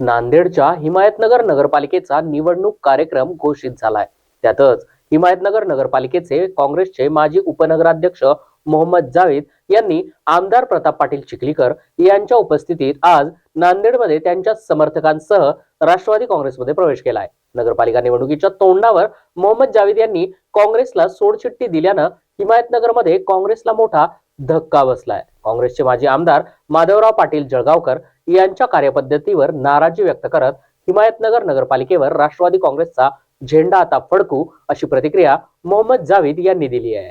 नांदेडच्या हिमायतनगर नगरपालिकेचा निवडणूक कार्यक्रम घोषित झालाय. त्यातच हिमायतनगर नगरपालिकेचे काँग्रेसचे माजी उपनगराध्यक्ष मोहम्मद जावेद यांनी आमदार प्रताप पाटील चिखलीकर यांच्या उपस्थितीत आज नांदेडमध्ये त्यांच्या समर्थकांसह राष्ट्रवादी काँग्रेसमध्ये प्रवेश केलाय. नगरपालिका निवडणुकीच्या तोंडावर मोहम्मद जावेद यांनी काँग्रेसला सोडचिठ्ठी दिल्यानं हिमायतनगरमध्ये काँग्रेसला मोठा धक्का बसलाय. काँग्रेसचे माजी आमदार माधवराव पाटील जळगावकर यांच्या कार्यपद्धतीवर नाराजी व्यक्त करत हिमायतनगर नगरपालिकेवर राष्ट्रवादी काँग्रेसचा झेंडा आता फडकू अशी प्रतिक्रिया मोहम्मद जावेद यांनी दिली आहे.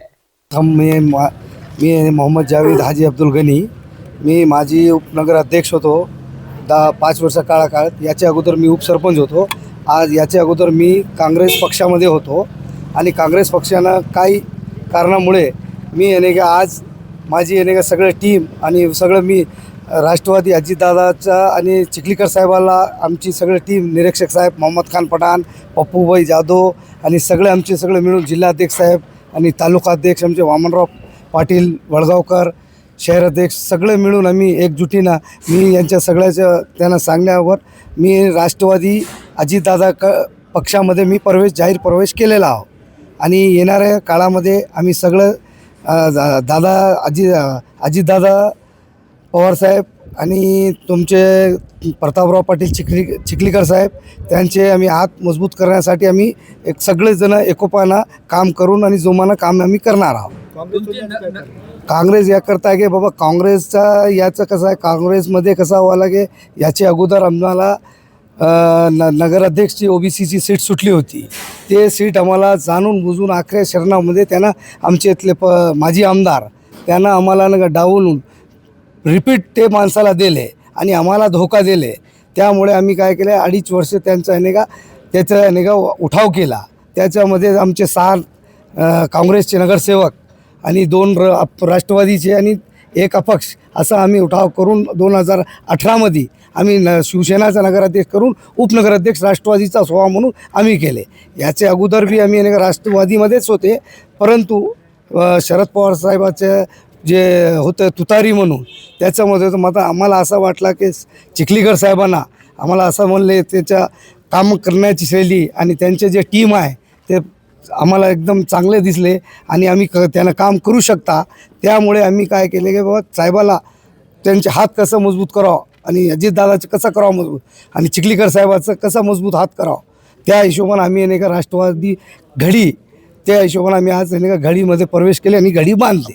मी मी मोहम्मद जावेद हाजी अब्दुल गनी. मी माजी उपनगर अध्यक्ष होतो. दहा पाच वर्ष काळाकाळात याच्या अगोदर मी उपसरपंच होतो. आज याच्या अगोदर मी काँग्रेस पक्षामध्ये होतो. आणि काँग्रेस पक्षानं काही कारणामुळे मी याने की आज माझी नाही का सगळं टीम आणि सगळं मी राष्ट्रवादी अजितदादाचा आणि चिखलीकर साहेबाला आमची सगळं टीम निरीक्षक साहेब मोहम्मद खान पठाण पप्पूभाई जाधव आणि सगळे आमचे सगळे मिळून जिल्हाध्यक्ष साहेब आणि तालुका अध्यक्ष आमचे वामनराव पाटील वडगावकर शहर अध्यक्ष सगळे मिळून आम्ही एकजुटीनं मी यांच्या सगळ्याच्या त्यांना सांगण्यावर मी राष्ट्रवादी अजितदादा क पक्षामध्ये मी प्रवेश जाहीर प्रवेश केलेला आहो. आणि येणाऱ्या काळामध्ये आम्ही सगळं दादा अजि अजितदादा पवारसाहेब आणि तुमचे प्रतापराव पाटील चिखली चिखलीकर साहेब त्यांचे आम्ही हात मजबूत करण्यासाठी आम्ही एक सगळेजण एकोपानं काम करून आणि जोमानं काम आम्ही करणार आहोत. काँग्रेस याकरता आहे की बाबा काँग्रेसचा याचं कसं आहे? काँग्रेसमध्ये कसं व्हावं लागे याच्या अगोदर आम्हाला नगराध्यक्षची ओ बी सीची सीट सुटली होती. ते सीट आम्हाला जाणून बुजून आखऱ्या शरणामध्ये त्यांना आमचे इथले प माजी आमदार त्यांना आम्हाला न डावलून रिपीट ते माणसाला दिले आणि आम्हाला धोका दिले. त्यामुळे आम्ही काय केलं अडीच वर्ष त्यांचा नाही का त्याचा नाही का उठाव केला. त्याच्यामध्ये आमचे सहा काँग्रेसचे नगरसेवक आणि दोन र राष्ट्रवादीचे आणि एक अपक्ष असा आम्ही उठाव करून दोन हजार अठरामध्ये आम्ही न शिवसेनाचा नगराध्यक्ष करून उपनगराध्यक्ष राष्ट्रवादीचा स्वभाव म्हणून आम्ही केले. याचे अगोदर बी आम्ही राष्ट्रवादीमध्येच होते. परंतु शरद पवार साहेबाचं जे होतं तुतारी म्हणून त्याच्यामध्ये तर आम्हाला असा वाटला की चिखलीकर साहेबांना आम्हाला असं म्हणले त्याच्या काम करण्याची शैली आणि त्यांचे जे टीम आहे ते आम्हाला एकदम चांगले दिसले आणि आम्ही क त्यांना काम करू शकता. त्यामुळे आम्ही काय केले की बाबा साहेबाला त्यांचे हात कसं मजबूत करावं आणि अजितदादाचं कसं करावं मजबूत? आणि चिखलीकर साहेबाचं कसं मजबूत हात करावं? त्या हिशोबानं आम्ही नाही का राष्ट्रवादी घडी त्या हिशोबानं आम्ही आज नाही का घडीमध्ये प्रवेश केले आणि घडी बांधली.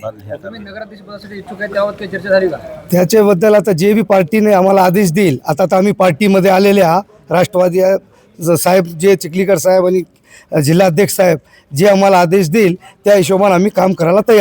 त्याच्याबद्दल आता जे बी पार्टीने आम्हाला आदेश देईल आता तर आम्ही पार्टीमध्ये आलेले आहा राष्ट्रवादी साहेब जे चिखलीकर साहेब आणि जिल्हाध्यक्ष साहेब जे आम्हाला आदेश देईल त्या हिशोबाने आम्ही काम करायला तयार